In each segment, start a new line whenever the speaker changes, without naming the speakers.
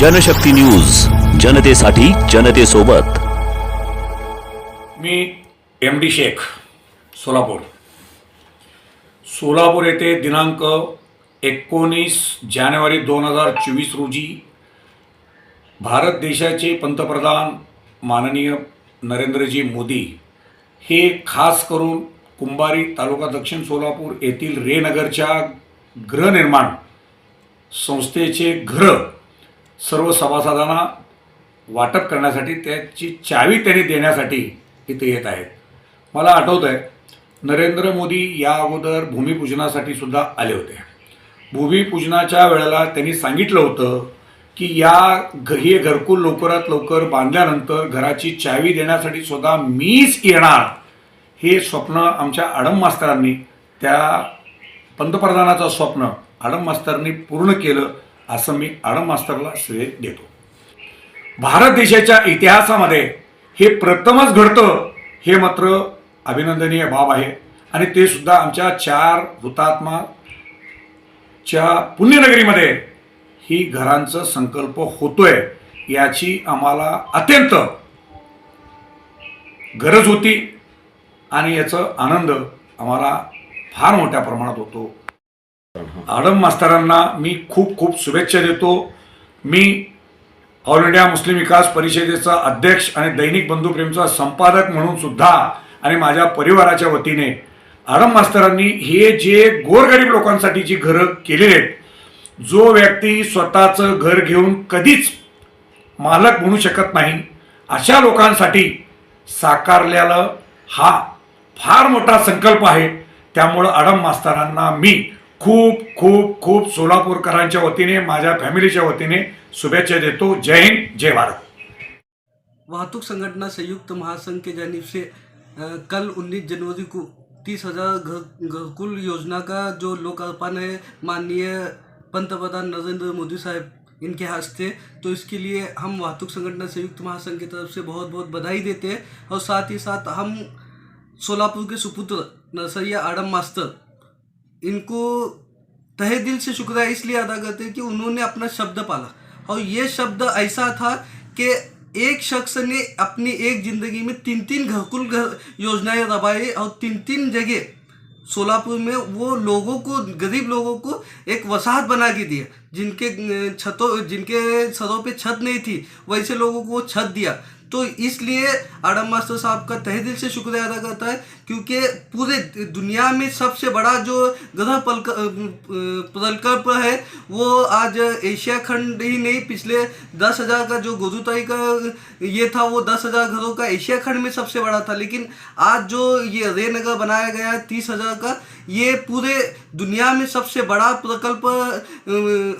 Janshakti news जनतेसाठी जनतेसोबत.
मी एम डी शेख सोलापूर. सोलापूर येथे दिनांक एकोणीस जानेवारी दोन हजार चोवीस रोजी भारत देशाचे पंतप्रधान माननीय नरेंद्रजी मोदी हे खास करून कुंभारी तालुका दक्षिण सोलापूर येथील रेनगरच्या गृहनिर्माण संस्थेचे घरं सर्व सभासदांना वाटप करण्यासाठी त्याची चावी त्यांनी देण्यासाठी इथे येत आहेत. मला आठवतं आहे नरेंद्र मोदी या अगोदर भूमिपूजनासाठी सुद्धा आले होते. भूमिपूजनाच्या वेळेला त्यांनी सांगितलं होतं की या घ हे घरकुल लवकरात लवकर बांधल्यानंतर घराची चावी देण्यासाठी स्वतः मीच येणार हे स्वप्न आमच्या आडम मास्तरांनी त्या पंतप्रधानाचं स्वप्न आडम मास्तरांनी पूर्ण केलं. असं मी आडम मास्तरला श्रेय देतो. भारत देशाच्या इतिहासामध्ये हे प्रथमच घडतं हे मात्र अभिनंदनीय बाब आहे. आणि ते सुद्धा आमच्या चार हुतात्माच्या पुण्यनगरीमध्ये ही घरांचं संकल्प होतोय याची आम्हाला अत्यंत गरज होती. आणि याचा आनंद आम्हाला फार मोठ्या प्रमाणात होतो. आडम मास्तरांना मी खूप खूप शुभेच्छा देतो. मी ऑल इंडिया मुस्लिम विकास परिषदेचा अध्यक्ष आणि दैनिक बंधुप्रेमचा संपादक म्हणून सुद्धा आणि माझ्या परिवाराच्या वतीने आडम मास्तरांनी हे जे गोरगरीब लोकांसाठी जी घरं केलेली आहेत जो व्यक्ती स्वतःचं घर घेऊन कधीच मालक म्हणू शकत नाही अशा लोकांसाठी साकारलेला हा फार मोठा संकल्प आहे. त्यामुळं आडम मास्तरांना मी खूप खूप खूप सोलापूरकरांच्या वतीने माझ्या फॅमिलीच्या वतीने शुभेच्छा देतो. जय हिंद जय भारत.
वाहतूक संगठना संयुक्त महासंघ के जानिब से कल 19 जनवरी को तीस हजार घर घरकुल योजना का जो लोकार्पण है माननीय पंतप्रधान नरेंद्र मोदी साहब इनके हस्ते तो इसके लिए हम वाहतूक संगठना संयुक्त महासंघ की तरफ से बहुत बहुत बधाई देते हैं और साथ ही साथ हम सोलापुर के सुपुत्र नरसैया आडम मास्टर इनको तहे दिल से शुक्रिया इसलिए अदा करते हैं कि उन्होंने अपना शब्द पाला। और ये शब्द ऐसा था कि एक शख्स ने अपनी एक ज़िंदगी में तीन तीन घरकुल घर योजनाएँ दबाई और तीन तीन जगह सोलापुर में वो लोगों को, गरीब लोगों को एक वसाहत बना के दिया, जिनके छतों, जिनके सरों पे छत नहीं थी, वैसे लोगों को वो छत दिया। तो इसलिए आडम मास्टर साहब का तहे दिल से शुक्रिया अदा करता है, क्योंकि पूरे दुनिया में सबसे बड़ा जो पलक प्रकल्प है, वो आज एशिया खंड ही नहीं, पिछले दस हज़ार का जो गुरुताई का ये था, वो दस हज़ार घरों का एशिया खंड में सबसे बड़ा था। लेकिन आज जो ये रेनगर बनाया गया है तीस हज़ार का, ये पूरे दुनिया में सबसे बड़ा प्रकल्प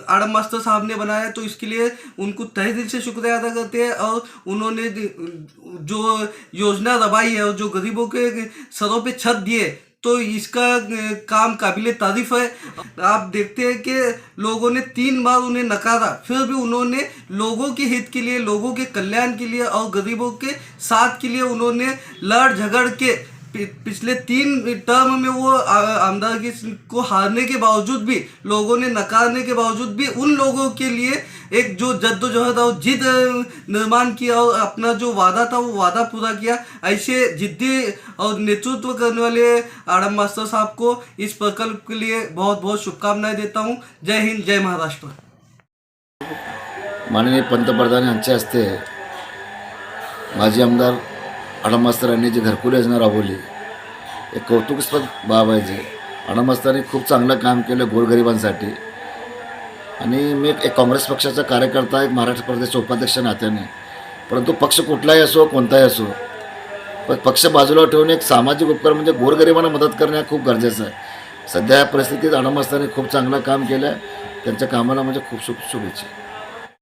आडम मास्टर साहब ने बनाया तो इसके लिए उनको तहे दिल से शुक्रिया अदा करते हैं और उन्होंने जो योजना दबाई है और जो गरीबों के सरों पे छत दिए तो इसका काम काबिल तारीफ़ है। आप देखते हैं कि लोगों ने तीन बार उन्हें नकारा, फिर भी उन्होंने लोगों के हित के लिए, लोगों के कल्याण के लिए और गरीबों के साथ के लिए उन्होंने लड़ झगड़ के पिछले तीन टर्म में वो आमदारगी को हारने के बावजूद भी, लोगों ने नकारने के बावजूद भी, उन लोगों के लिए एक जो जद्दोजहद और जिद निर्माण किया और अपना जो वादा था, वो वादा पूरा किया। ऐसे जिद्दी और नेतृत्व करने वाले आडम मास्टर साहब को इस प्रकल्प के लिए बहुत बहुत शुभकामनाएँ देता हूँ। जय हिंद, जय महाराष्ट्र।
माननीय पंतप्रधान हस्ते माजी आमदार अडमास्तरांनी जी घरकुल योजना राबवली एक कौतुकास्पद बाब आहे जे. अडमास्तरांनी खूप चांगलं काम केलं गोरगरिबांसाठी. आणि मी एक काँग्रेस पक्षाचा कार्यकर्ता एक महाराष्ट्र प्रदेशचा उपाध्यक्ष नात्याने. परंतु पक्ष कुठलाही असो कोणताही असो पण पक्ष बाजूला ठेवून एक सामाजिक उपकार म्हणजे गोरगरिबांना मदत करणे खूप गरजेचं आहे. सध्या या परिस्थितीत आडम खूप चांगलं काम केलं. आहे त्यांच्या कामाला म्हणजे खूप शुभ शुभेच्छा